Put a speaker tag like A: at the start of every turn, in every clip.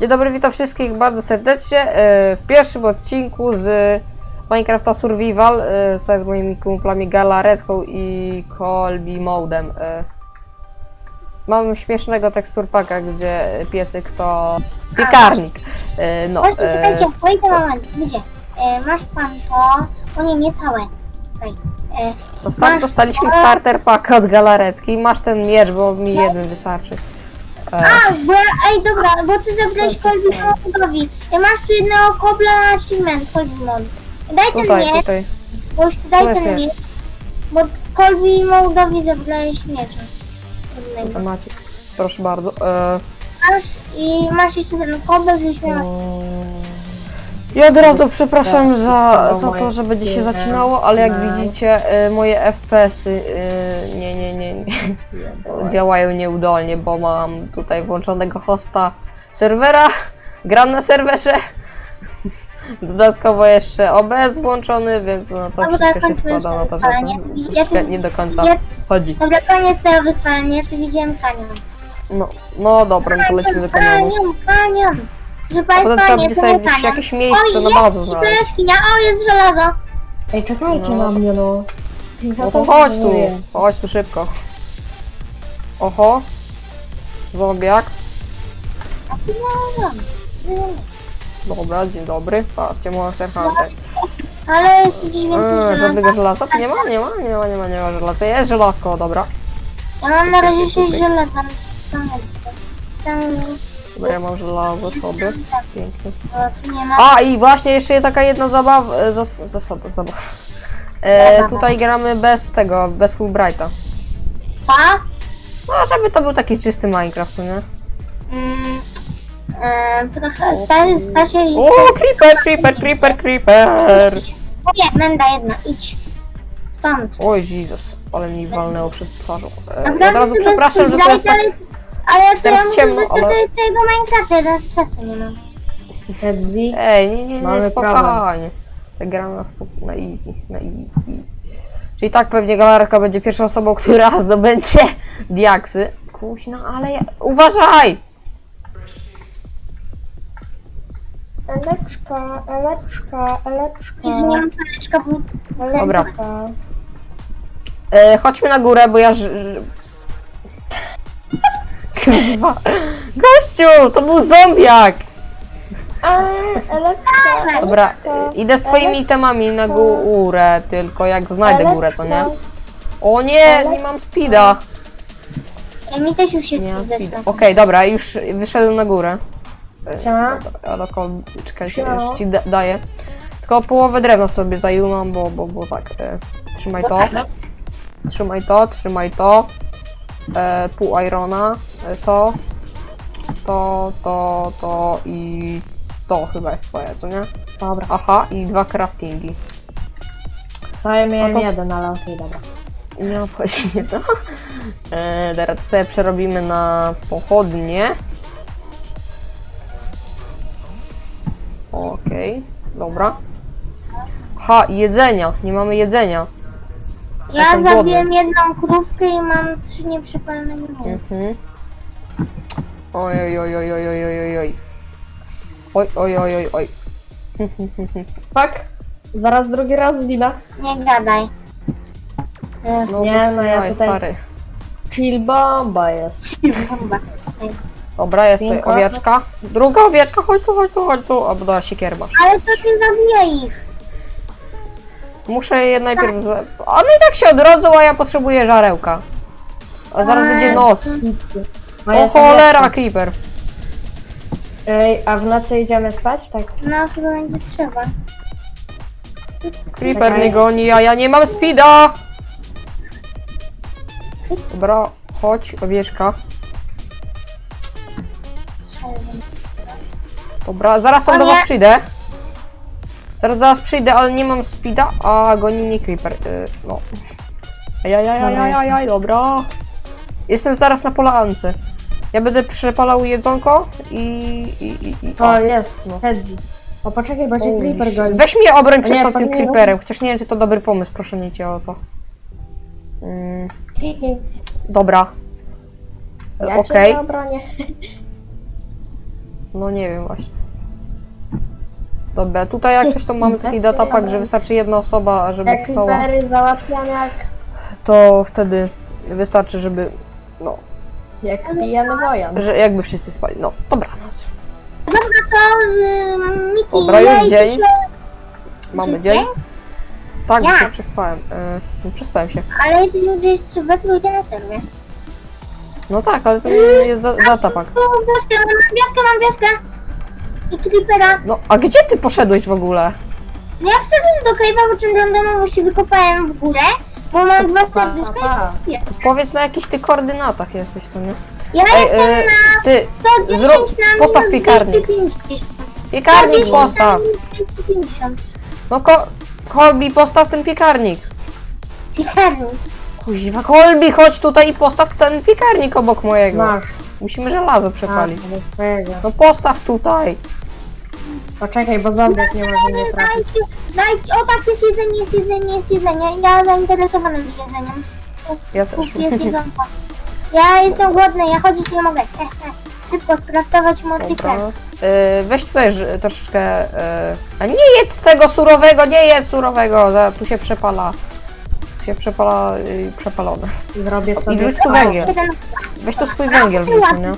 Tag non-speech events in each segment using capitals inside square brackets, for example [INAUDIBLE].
A: Dzień dobry, witam wszystkich bardzo serdecznie e, w pierwszym odcinku z Minecrafta Survival. e, To jest z moimi kumplami Galaretką i Colby Modem. e. Mam śmiesznego teksturpaka, gdzie piecyk to piekarnik. No,
B: Właśnie, czekajcie, moment? E, masz pan to, o nie, nie całe. E,
A: dosta- dostaliśmy starter pack od Galaretki. Masz ten miecz, bo mi jeden wystarczy. E,
B: a, bo, ej, dobra, bo ty zabrałeś. E, masz tu jednego kobla na achievement, Colby Mod. Daj ten
A: Tutaj,
B: miecz,
A: tutaj.
B: bo już daj ten
A: miecz.
B: miecz. Bo Colby Modowi zabrałeś miecza. Jednego.
A: Maciek, proszę bardzo. E,
B: Masz i masz jeszcze ten kobel, żeśmy...
A: Ja od razu przepraszam za,
C: to
A: za to, że będzie się zacinało, ale jak widzicie, y, moje FPS-y y, nie, nie, nie, działają nieudolnie, bo mam tutaj włączonego hosta serwera, gram na serwerze. Dodatkowo jeszcze OBS włączony, więc no to
B: Dobra,
A: wszystko się
B: kończmy
A: składa na to, że to
B: Ja
A: troszkę
B: tu-
A: nie do końca
B: ja-
A: chodzi.
B: Dobra, koniec tego wyzwania, ja tu widziałem kanion.
A: No, no dobra, no to lecimy do kanionu.
B: Kanion, kanion. Proszę
A: potem
B: Państwa,
A: trzeba
B: nie
A: będzie sobie
B: to
A: gdzieś
B: kanion.
A: jakieś miejsce
B: o,
A: na
B: jest,
A: bazę
B: to
A: znaleźć.
B: jaskinia, o jest żelazo.
C: Ej, czekajcie
A: No.
C: na mnie, no.
A: No to chodź tu, chodź tu szybko. Oho. Zombiak. Dobra, dzień dobry. Patrzcie, Monster Hunter.
B: Ale jest
A: Eee, żadnego żelaza? Nie ma, nie ma, nie ma, nie ma, nie ma żelaza. Jest żelazko, dobra.
B: Ja mam na razie 6 żelaza. Tam jest. Tam jest.
A: Dobra, ja mam żelazo sobie. Pięknie.
B: O, tu nie ma.
A: A i właśnie jeszcze taka jedna zabawa, e, zas, zasada, zabawa. E, tutaj gramy bez tego, bez Fulbrighta.
B: Co?
A: No, żeby to był taki czysty Minecraft, co nie?
B: Mm, e, trochę sta, Stasia jest...
A: O, creeper, creeper, creeper, creeper!
B: O nie, menda jedna, idź. Stąd.
A: Oj, Jezus, ale mi walnęło przed twarzą. E, ja
B: Naprawdę
A: od razu przepraszam, że
B: jest
A: tak...
B: ale- Ale ja to
A: teraz
B: ja
A: ciemno,
B: ciemno,
A: ale-
B: całego Minecrafta, ja teraz czasu nie mam.
C: Hedzi.
A: Ej, nie, nie, nie,
C: Mamy
A: spokojnie. Tak gramy na, spok- na easy, na easy. Czyli tak pewnie galarka będzie pierwszą osobą, która [LAUGHS] zdobędzie diaksy. Kuźno, ale ja... Uważaj!
C: Eleczka, eleczka, eleczka.
B: Jezu, nie mam paleczka, bo...
A: Dobra. E, chodźmy na górę, bo ja... Ż- ż- Kurwa. Gościu, to był zombiak!
C: Eleczka.
A: Dobra, e, idę z twoimi itemami na górę, tylko jak znajdę górę, co nie? O nie, nie mam speeda.
B: Ja mi też już jest
A: Nie mam
B: fizyczna.
A: Okej, dobra, już wyszedłem na górę.
C: Siema.
A: Ale ko- czekaj, się,
C: Siema.
A: już ci da- daję. Tylko połowę drewna sobie zajęłam, bo, bo, bo tak. E, trzymaj to. Trzymaj to, trzymaj to. E, pół irona. E, to. To, to, to i to chyba jest twoje, co nie?
C: Dobra.
A: Aha, i dwa craftingi.
C: Co ja miałem
A: No to s-
C: jeden, ale okej, dobra
A: nie obchodzi [LAUGHS] mnie to. E, teraz sobie przerobimy na pochodnie. Okej, okay, dobra. Ha, jedzenia, nie mamy jedzenia.
B: Ja zabiłem jedną krówkę i mam trzy nieprzypalne mięsa.
A: Mhm. Oj, oj, oj, oj, oj, oj, oj, oj. Oj, oj, oj, oj. [LAUGHS]
C: Tak? Zaraz drugi raz, Lina.
B: Nie gadaj. Ech,
A: No,
C: Nie, no ja tutaj-
A: stary.
C: Chill bomba jest.
B: bomba.
A: Dobra, jest tutaj
C: Piękna.
A: owieczka. Druga owieczka, chodź tu, chodź tu, chodź tu. Albo da siekierę masz.
B: Ale to nie zabija ich.
A: Muszę je najpierw. Za... One i tak się odrodzą, a ja potrzebuję żarełka. A zaraz będzie noc.
C: A
A: O cholera, creeper.
C: Ej, a w nocy idziemy spać? Tak.
B: No chyba będzie trzeba.
A: Creeper mnie goni, a ja nie mam speeda. Dobra, chodź, owieczka. Dobra, zaraz tam do was przyjdę. Zaraz do was przyjdę, ale nie mam speeda, a goni mnie creeper. Yy, no. Ajajajajajaj, dobra. Jestem zaraz na polance. Ja będę przepalał jedzonko i... i, i, i
C: O, jest.
A: No.
C: Hedzi. O, poczekaj, bo cię creeper goni.
A: Weź mnie obroń przed
C: nie,
A: to tym creeperem, chociaż nie wiem, czy to dobry pomysł, proszę nie cię o to. Mm. Dobra.
C: Ja
A: Okej.
C: cię nie obronię.
A: No nie wiem właśnie. Dobra, tutaj jak coś to mamy taki datapak, że wystarczy jedna osoba, żeby spała.
C: creepery załatwiam jak,
A: To wtedy wystarczy, żeby. No,
C: jak pijany wojan.
A: że jakby wszyscy spali. No, dobranoc.
B: Dobra, to z Miki,
A: Dobra, już dzień. Mamy dzień. Tak,
B: Jak?
A: się przespałem. Yy, no, przespałem się.
B: Ale jesteśmy gdzieś we trójkę na serwie.
A: No tak, ale to nie jest da- datapak.
B: Tu wioskę, mam wioskę, mam wioskę. I creepera.
A: No, a gdzie ty poszedłeś w ogóle?
B: No ja wszedłem do cave'a, po czym randomowo się wykopałem w górę, bo mam dwa serduszka i jest.
A: Powiedz na jakichś ty koordynatach jesteś, co nie?
B: Ja
A: Ej,
B: jestem
A: yy,
B: na
A: ty,
B: 110
A: zrób,
B: na
A: postaw
B: minus
A: piekarnik.
B: 250.
A: Piekarnik
B: 110 na
A: postaw.
B: minus 250.
A: No, ko Kolbi, postaw ten piekarnik.
B: Piekarnik.
A: Kuźwa, Kolbi, chodź tutaj i postaw ten piekarnik obok mojego.
C: Masz.
A: Musimy żelazo przepalić.
C: twojego.
A: No postaw tutaj.
C: Poczekaj, bo zombiak nie może mnie trafić.
B: Dajcie, dajcie, o tak, jest jedzenie, jest jedzenie, jest jedzenie. Ja zainteresowana jedzeniem.
A: Ja też.
B: Jest jedzonko. Ja jestem głodny, ja chodzić nie mogę. He, he. Szybko skraftować motykę.
A: Dobra. Y, weź tutaj ż- troszeczkę. Y, a nie jedz tego surowego, nie jedz surowego. Za, tu się przepala. Tu się przepala y, przepalone.
C: Zrobię sobie...
A: I wrzuć tu węgiel.
B: Jeden płas.
A: Weź tu swój węgiel wrzuć, nie?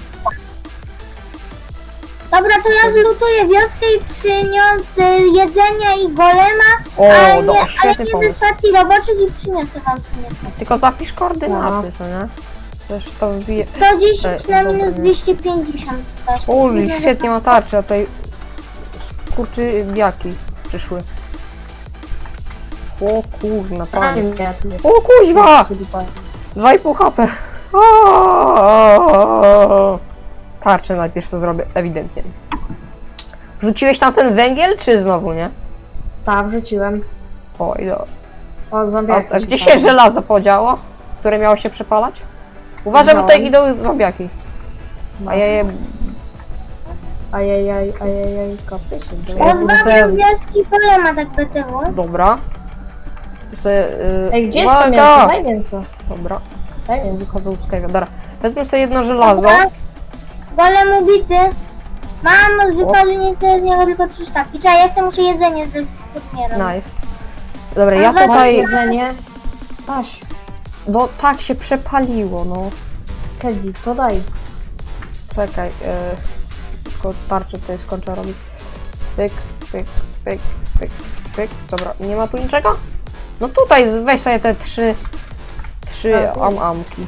B: Dobra, to ja zlutuję wioskę i przyniosę jedzenia i golema, ale,
A: no,
B: nie, ale
A: świetny
B: nie ze
A: pomysł.
B: stacji roboczych i przyniosę wam nieco.
A: Tylko zapisz koordynaty, co nie? Jeszcze to wbije.
B: 110
A: Ej,
B: na minus
A: nie.
B: 250 stać.
A: Uli, świetnie ma tarczę, a tutaj skurczy biaki przyszły. O kurna, panie. O kuźwa! 2,5 HP. Aaaa. Tarczę najpierw co zrobię, ewidentnie. Wrzuciłeś tam ten węgiel, czy znowu nie?
C: Tak, wrzuciłem.
A: O, i do...
C: O,
A: a, a gdzie się żelazo podziało, które miało się przepalać? Uważaj, bo tutaj idą zombiaki. A ja je...
C: Ajajaj, ajajaj, kopy się.
A: Czekaj. Ja
B: Pozbawiam
A: sobie-
B: wioski golema tak BTW.
A: Dobra. Ty sobie... Yy...
C: Ej, gdzie jest to mięso? Daj mięso.
A: Dobra,
C: Daj mięso.
A: wychodzą z kego. Dobra, wezmę sobie jedno żelazo.
B: Dobra. Golem ubity. Mam z wypadu niestety z niego tylko trzy sztabki. Czekaj, ja sobie muszę jedzenie zrobić pod mierą.
A: Nice. Dobra, ja tutaj...
C: jedzenie? Masz.
A: No tak się przepaliło, no.
C: Kedzi, to daj.
A: Czekaj, yy, tylko tarczę tutaj skończę robić. Pyk, pyk, pyk, pyk, pyk. Dobra, nie ma tu niczego? No tutaj, weź sobie te trzy, trzy
C: Tak.
A: am-amki.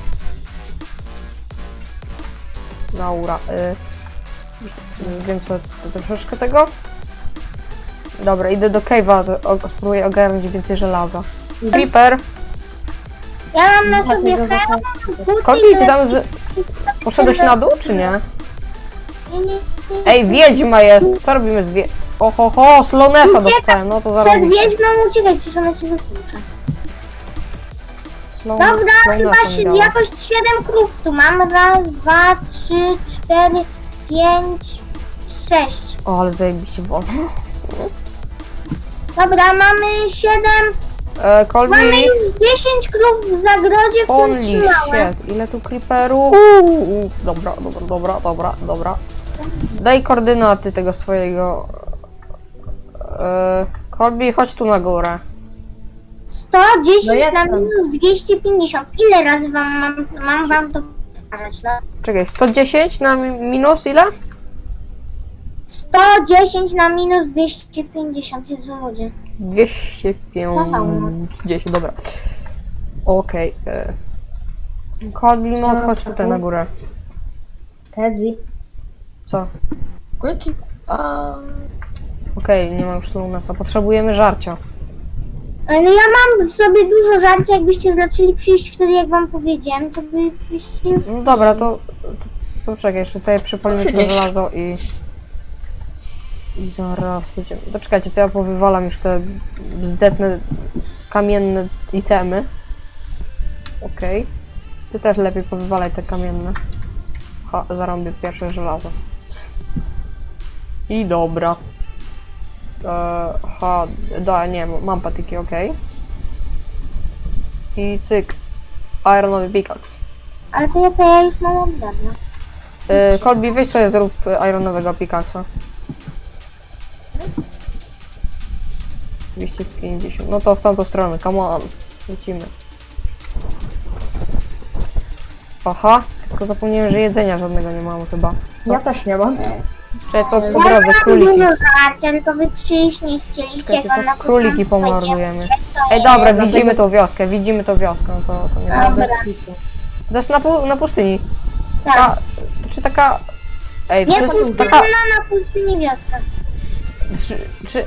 A: Laura, yy, wiem co, to troszeczkę tego. Dobra, idę do cave'a, o- spróbuję ogarnąć więcej żelaza. Creeper,
B: Ja mam na sobie
C: Dlatego
B: hełm, buty
A: Kolbi,
B: i
A: ty tam z... poszedłeś na dół, czy nie?
B: Nie, nie, nie.
A: Ej, wiedźma jest! Co robimy z wie... Oho, ho, Slonesa dostałem, no to zaraz...
B: Przed wiedźmą uciekaj, przecież ona cię zatłucze.
A: Slow...
B: Dobra, chyba się, jakoś 7 krów tu mam. Raz, dwa, trzy, cztery, pięć, sześć.
A: O, ale zajebiście wolno.
B: Dobra, mamy 7,
A: E,
B: mamy już 10 krów w zagrodzie, w
A: Holy
B: którym trzymałem.
A: shit, ile tu creeperów? Uff, dobra, dobra, dobra, dobra, dobra. Daj koordynaty tego swojego... E, Kolbi, chodź tu na górę.
B: 110
C: No
B: na
C: jestem.
B: minus 250. Ile razy wam mam, mam wam to powtarzać? No?
A: Czekaj, 110 na mi- minus ile?
B: 110 na minus 250. Jezu ludzie.
A: 250, dobra. Okej. e. Kolbi, mod, chodź tutaj na górę.
C: Kedzi.
A: Co?
C: Kulki. A...
A: Okej, nie ma już Slonesa. Potrzebujemy żarcia.
B: Ale ja mam sobie dużo żarcia, jakbyście zaczęli przyjść wtedy, jak wam powiedziałem, to byście już...
A: No dobra, to, to, to czekaj, jeszcze tutaj przypalimy to żelazo i... I zaraz będziemy... To czekajcie, to ja powywalam już te bzdetne kamienne itemy. Okej. Ty też lepiej powywalaj te kamienne. Ha, zarąbię pierwsze żelazo. I dobra. Eee, ha, da, nie, mam patyki, okej. I cyk. Ironowy pickaxe.
B: Ale to ja, już mam od dawna.
A: Kolbi, weź sobie zrób y, ironowego pickaxa. 250. No to w tamtą stronę, come on. Lecimy. Aha, tylko zapomniałem, że jedzenia żadnego nie mamy chyba. Co?
C: Ja też nie mam.
A: Czy to po
B: Ja
A: drodze
B: mam
A: króliki.
B: dużo tylko wy przyjść nie chcieliście.
A: Czekajcie,
B: jak na
A: to króliki
B: początku
A: pomordujemy.
B: że to
A: Ej, dobra, widzimy tą wioskę, widzimy tą wioskę, no to, to nie
B: Dobra.
A: ma. To jest na, pu- na pustyni.
B: Tak.
A: Ta, czy taka... Ej, to
B: Nie,
A: jest
B: pustynia
A: taka...
B: na pustyni wioska.
A: Czy, czy,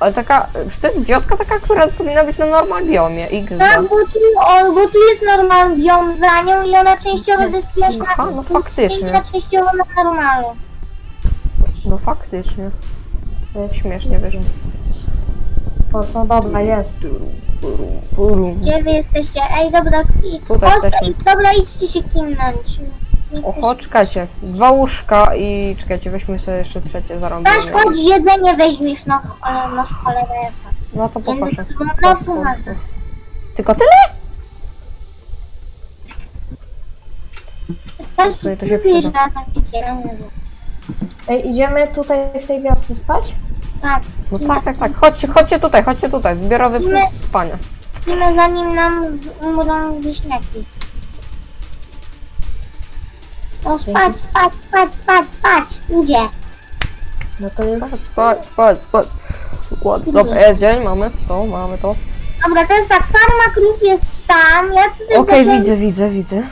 A: ale taka... Czy to jest wioska taka, która powinna być na normal biomie? XD.
B: Tak, bo tu, o, bo tu jest normalny biom za nią i ona częściowo bezpieczna.
A: Aha, no faktycznie.
B: A częściowo na normalu.
A: No faktycznie. No, śmiesznie wyszło.
C: O, no dobra, jest.
B: Gdzie wy jesteście? Ej, dobra, i,
A: Tutaj
B: o,
A: jesteśmy.
B: dobra, idźcie się kimnąć.
A: Oho, czekajcie. Dwa łóżka i... Czekajcie, weźmy sobie jeszcze trzecie zarąbimy.
B: Weź, chodź, jedzenie weźmiesz, no, ale no cholera jasna.
A: No to poproszę.
B: No,
A: Proszę,
B: pomaga.
A: proszę. Tylko tyle? Sobie to się przyda.
B: razem, idziemy.
C: Ej, idziemy tutaj w tej wiosce spać?
B: Tak,
A: No tak, tak, tak. Chodźcie, chodźcie tutaj, chodźcie tutaj. Zbiorowy punkt spania.
B: idziemy zanim nam z- umrą wieśniaki. O, spać, spać, spać, spać, spać, ludzie.
C: No to jest...
A: Spać, spać, spać, spać. Dobra, jest dzień, mamy to, mamy to.
B: Dobra, teraz tak, farma krów jest tam, ja tutaj
A: Okej, widzę, widzę, widzę.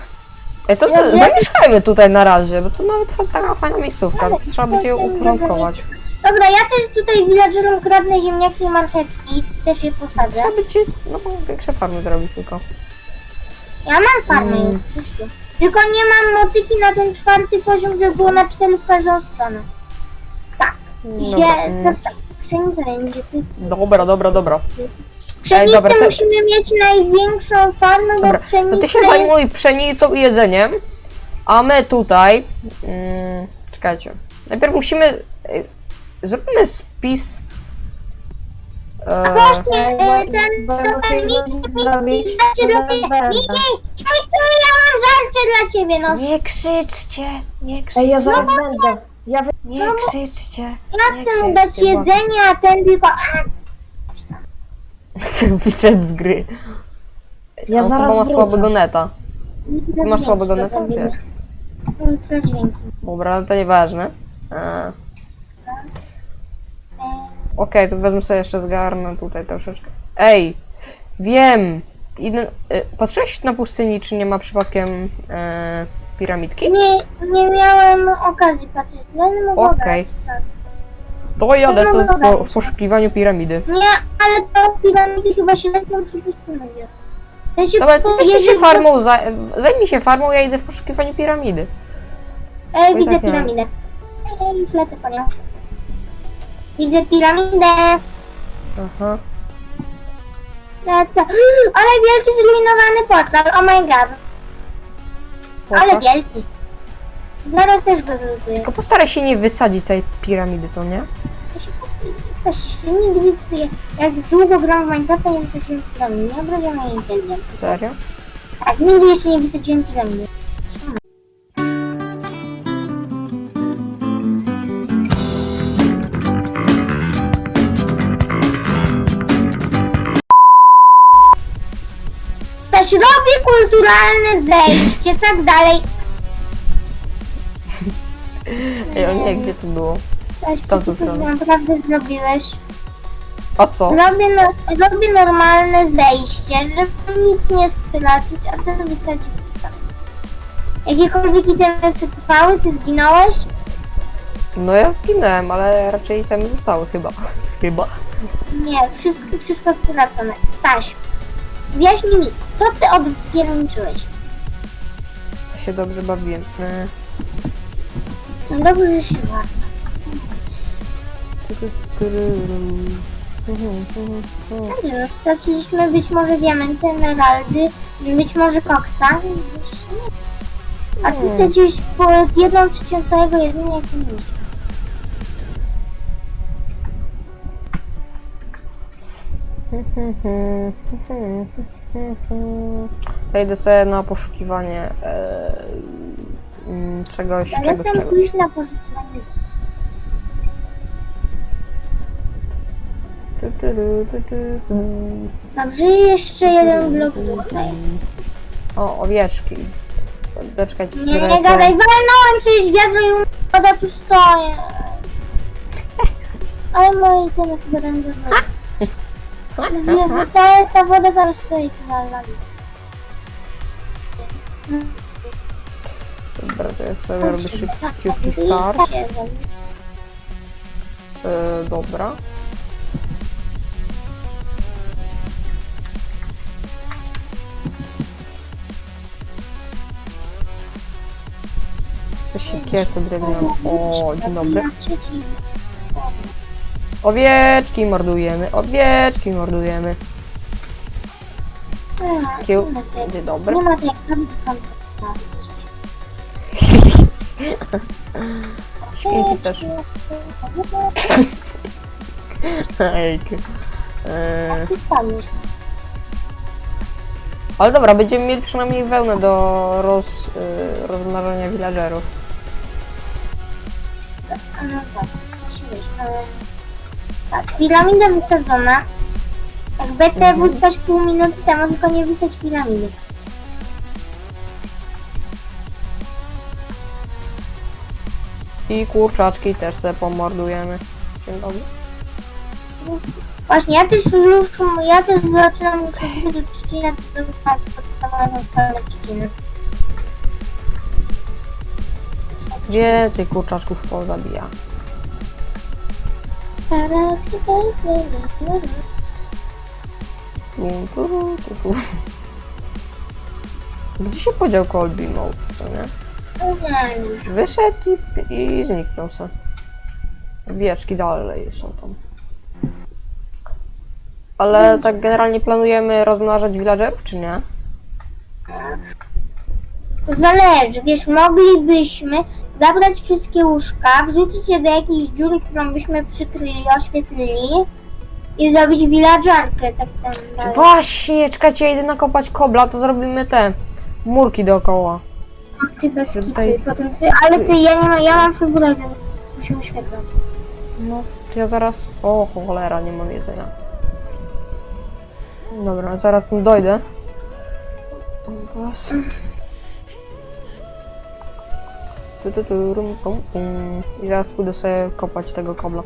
A: Ej, to
B: Ja wiem.
A: zamieszkajmy tutaj na razie, bo to nawet fa- taka fajna miejscówka. Trzeba będzie ją uporządkować.
B: Dobra, ja też tutaj villagerom kradnę ziemniaki i marchewki, też je posadzę.
A: Trzeba będzie, no, większe farmy zrobić tylko.
B: Ja mam farmę już, wyszło. Tylko nie mam motyki na ten czwarty poziom, żeby było na cztery w każdą stronę. Tak.
A: Dobra,
B: Się,
A: mm.
B: teraz tak, pszenica będzie.
A: Dobra, dobra, dobra.
B: Pszenicę
A: dobra, to-
B: musimy mieć największą farmę,
A: Dobra,
B: bo pszenica
A: to ty się
B: jest...
A: zajmuj pszenicą i jedzeniem, a my tutaj... Mm, czekajcie. Najpierw musimy... y, Zróbmy spis... E,
B: Właśnie,
C: Ej,
B: e, ten, Miki,
C: zrobić
B: żarcie dla ciebie,
C: zaraz
B: Miki. Miki, ja mam żarcie dla ciebie, no.
A: nie krzyczcie, nie krzyczcie,
C: Ej, ja zaraz będę. Ja wy...
A: nie krzyczcie.
B: Ja
A: nie
B: chcę mu dać
A: krzyczcie, bo-
B: jedzenie, a ten tylko... A, [LAUGHS]
A: Wyszedł z gry.
C: Ja
A: On
C: zaraz
A: chyba ma
C: wrócę.
A: słabego neta.
B: Ty
A: masz słabego neta, czy?
B: Dźwięki?
A: Dobra, ale to nieważne. E, Okej, to wezmę sobie jeszcze zgarnę tutaj troszeczkę. Ej, wiem! Idę, e, patrzyłeś na pustyni, czy nie ma przypadkiem e, piramidki?
B: Nie, nie miałem okazji patrzeć. Będę mogła
A: Okej.
B: brać, tak.
A: To ja
B: No,
A: lecę
B: no,
A: z po, w poszukiwaniu piramidy.
B: Nie, ale to piramidy chyba się lepiej przypuszczone. Ja się
A: Dobra, ty się farmą, za, zajmij się farmą, ja idę w poszukiwaniu piramidy.
B: Ej, widzę
A: tak, ja.
B: piramidę. Ej, lecę po nią. Widzę piramidę.
A: Aha.
B: Lecę. [GASPS] Ale wielki zrujnowany portal. Oh my god. Ale
A: Pokaż.
B: wielki. Zaraz też go zlutuję.
A: Tylko postaraj się nie wysadzić całej piramidy, co nie?
B: Ja się Coś jeszcze nigdy widzę, jak długo gram w Minecrafta, nie wysadziłem piramidy. Nie obrażam mojej inteligencji.
A: Serio?
B: Tak, nigdy jeszcze nie wysadziłem piramidy. Staś robi kulturalne zejście, tak dalej.
A: Ej, o nie, gdzie to było?
B: Czy ty coś
A: zrobię.
B: naprawdę zrobiłeś?
A: A co?
B: Robię, no, robię normalne zejście, żeby nic nie stracić, a ty wysadzić tam. Jakiekolwiek itemy przetrwały, ty zginąłeś?
A: No ja zginąłem, ale raczej tam zostały chyba. [LAUGHS] Chyba.
B: Nie, wszystko, wszystko stracone. Staś, wyjaśnij mi, co ty odpierniczyłeś?
A: Ja się dobrze bawiłem. E,
B: No dobrze, że się warto.
A: tu, tu, tu, ru, ru. Mhm, mhm, mhm.
B: Dobrze, no straciliśmy być może diamenty, emeraldy, być może koksta. A ty
A: Hmm.
B: straciłeś po jedną trzecią całego jedzenia, jak mieliśmy.
A: To idę sobie na poszukiwanie e, mm, czegoś,
B: Ja
A: czegoś,
B: chcę
A: czegoś.
B: pójść na poszukiwanie.
A: Tu, tu, tu, tu, tu, tu.
B: Dobrze, jeszcze jeden blok złota jest.
A: O, owieczki. Doczekajcie,
B: Nie,
A: które
B: nie
A: są-
B: gadaj, walnąłem przecież wiadro i woda tu stoi. [LAUGHS] Ale moje chyba będą Nie, ta, ta woda tam stoi tu na lami.
A: Dobra, to ja sobie robię szybki start. Yy, dobra. Coś siekierkę drewnianą. O, dzień dobry. Owieczki mordujemy, owieczki mordujemy. Kieł, dzień dobry.
B: Nie ma tej.
A: Świnki też. [LAUGHS] Ejk. Eee. Ale dobra, będziemy mieli przynajmniej wełnę do roz, y, rozmnażania villagerów.
B: No tak. Tak, piramida wysadzona. Jak BT
A: Mhm.
B: wystać pół minuty temu, tylko nie wysać piramidy.
A: I kurczaczki też sobie pomordujemy. Dzień dobry.
B: Właśnie, ja też już, ja też zaczynam już od do trzciny, to jest podstawową formę trzciny.
A: Więcej kurczaczków pozabija. Tu. Gdzie się podział Colby Mode, co nie? Wyszedł i, i zniknął se. Wieczki dalej są tam. Ale tak generalnie planujemy rozmnażać villagerów, czy nie?
B: To zależy, wiesz, moglibyśmy zabrać wszystkie łóżka, wrzucić je do jakiejś dziury, którą byśmy przykryli, oświetlili i zrobić villagerkę, tak tam dalej.
A: Właśnie, czekajcie, ja idę nakopać kobla, to zrobimy te murki dookoła.
B: Ty bez kitu
A: Tutaj-
B: potem ty, ale ty, ja nie mam, ja mam figurę, musimy oświetlać.
A: No, to ja zaraz... O, cholera, nie mam jedzenia. Dobra, zaraz tam dojdę. Was. Tu, tu, tu, rum, pum, pum. I zaraz pójdę sobie kopać tego kobla.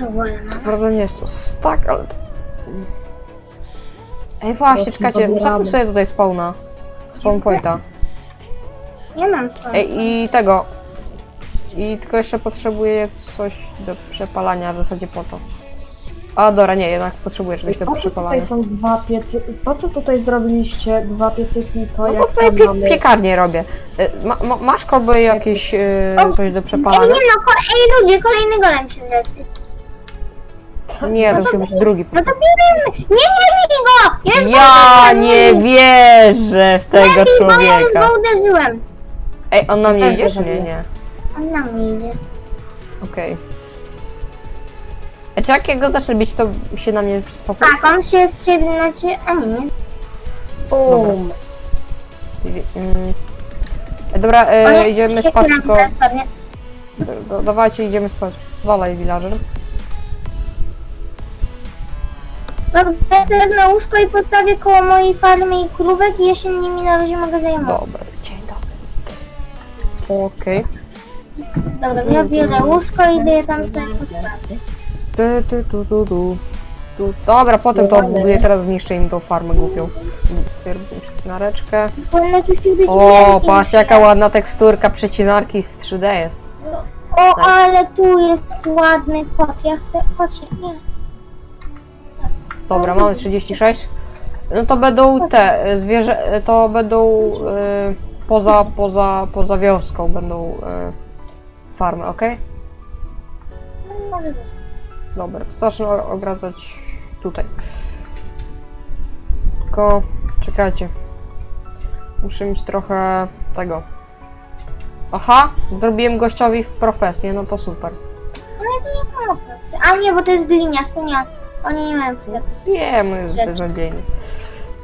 B: No.
A: Prawda nie jest to stack, ale... Ej, właśnie, czekajcie, ustawmy sobie tutaj spawna. Spawn pointa.
B: Nie mam co.
A: Ej, i tego. I tylko jeszcze potrzebuję coś do przepalania, w zasadzie po co? A dobra, nie, jednak potrzebuję czegoś do
C: Po co tutaj są dwa piecy? Po co tutaj zrobiliście dwa piecyki? To
A: No bo
C: jak
A: tutaj
C: tam
A: pie
C: mamy...
A: piekarnię robię. Y, Ma, ma, masz kolby jakieś y, coś do
B: Ej,
A: przepalania?
B: nie no, ko- ej ludzie, kolejny golem się zrespił.
A: Nie, to musi być drugi.
B: No to bijmy! Nie, nie bij go!
A: Ja nie wierzę w tego
B: bij go, ja już
A: człowieka.
B: go uderzyłem.
A: Ej, on na mnie idzie czy nie? Nie.
B: On na mnie idzie.
A: Okej. Ej, Czy jak ja go zacznę bić, to się na mnie stopuje?
B: Tak, on się z ciebie na ciebie... A nie, nie.
C: Bum.
A: Dobra, e, idziemy
B: się
A: spać, tylko...
B: teraz padnie.
A: Do, dawajcie, idziemy spać. Walaj, villager.
B: Dobra, ja sobie wezmę łóżko i postawię koło mojej farmy i krówek i ja się nimi na razie mogę zajmować.
A: Dobra, dzień dobry. Okej.
B: Dobra, ja biorę łóżko i idę je tam sobie postawić.
A: Ty, ty, tu, tu, tu. Tu. Dobra, potem to odbuduję, teraz zniszczę im tą farmę głupią. Pierw przecinareczkę.
B: Tu się
A: O, patrz jaka ładna teksturka przecinarki w 3D jest.
B: O, ale tu jest ładny kot. Ja chcę... Chodź, nie.
A: Dobra, mamy 36. No to będą te e, zwierzę, e, to będą e, poza, poza, poza wioską będą e, farmy, ok?
B: No, może być.
A: Dobra, to zacznę ogradzać tutaj. Tylko czekajcie. Muszę mieć trochę tego. Aha, zrobiłem gościowi w profesję, no to super.
B: Ale to nie ma pracy. A nie, bo to jest gliniarz, to nie. Oni nie mają przydatku.
A: Wiem, jest beznadziejny.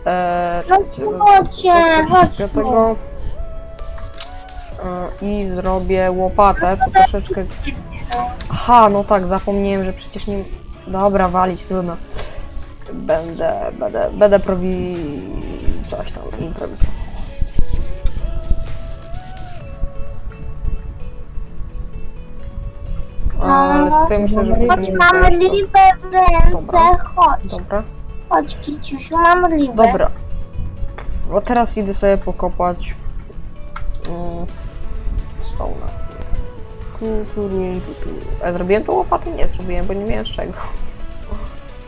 A: Eee,
B: No chodźcie,
A: to- to-
B: chodź
A: to-
B: tu.
A: tego. i zrobię łopatę, to troszeczkę... Aha, no tak, zapomniałem, że przecież nie... Dobra, walić, trudno. Będę, będę, będę prowi... coś tam, improwizował. Ale tutaj myślę, że
B: Chodź,
A: będziemy
B: mam
A: też to-
B: ribę w ręce,
A: Dobra.
B: chodź.
A: Dobra.
B: Chodź, Kiciusiu, mam ribę.
A: Dobra. Bo teraz idę sobie pokopać mm, stołna. Tu, tu, tu, tu. A zrobiłem to łopatę? Nie zrobiłem, bo nie miałem z czego.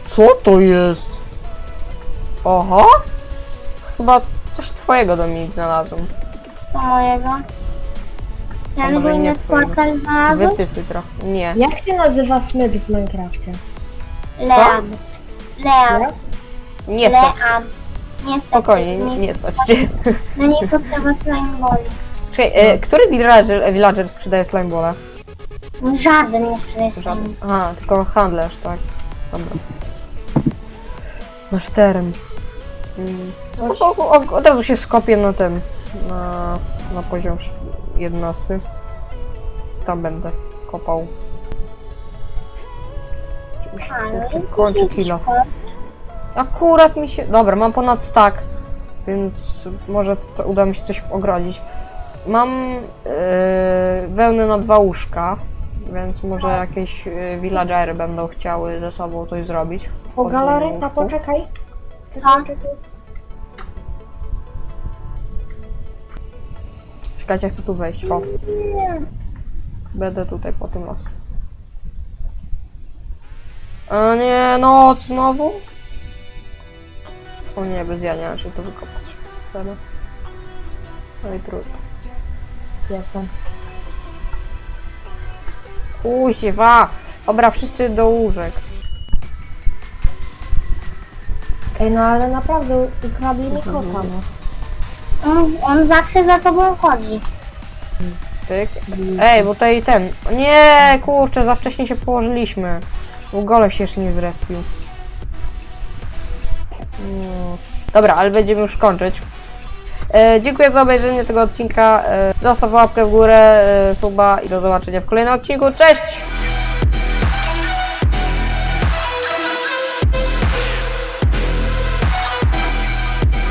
A: Co to jest? Oho! Chyba coś twojego Dominik znalazłem.
B: Co mojego?
A: A
B: nie
A: może i nie twojego.
B: znalazłem?
A: Wytyfy trochę. Nie.
C: Jak się nazywa smyk w Minecrafcie?
B: Lean. Lean.
A: Nie stać.
B: Lean. Nie stać.
A: Spokojnie, nie, nie stać cię.
B: No nie potrzeba slime boli.
A: Czekaj, e, który villager, villager sprzedaje slimebole?
B: Żaden nie sprzedaje slime.
A: Aha, tylko handlarz, tak. Dobra. Masz teren. Mm. No to o, o, od razu się skopię na ten. Na, na poziom sz- 11. Tam będę kopał. Czy mi się kurczę, kończy kilo. Akurat mi się. Dobra, mam ponad stack, więc może co, uda mi się coś ogrodzić. Mam yy, wełny na dwa łóżka, więc może jakieś yy, villagery będą chciały ze sobą coś zrobić.
C: O,
A: Pod
C: galaryka,
A: łóżku.
C: poczekaj.
B: Tam.
A: Czekajcie, chcę tu wejść. O. Będę tutaj po tym los. A nie, noc znowu? O nie, bez ja nie czy to wykopać. Serio? No i trudno.
C: Jestem.
A: Kuźwa! Dobra, wszyscy do łóżek.
C: Ej, no ale naprawdę ukradli mi kota, no.
B: On, on zawsze za tobą chodzi.
A: Tyk. Ej, bo tutaj ten. Nie, kurczę, za wcześnie się położyliśmy. Bo golem się jeszcze nie zrespił. No. Dobra, ale będziemy już kończyć. E, dziękuję za obejrzenie tego odcinka. E, zostaw łapkę w górę, e, suba i do zobaczenia w kolejnym odcinku. Cześć!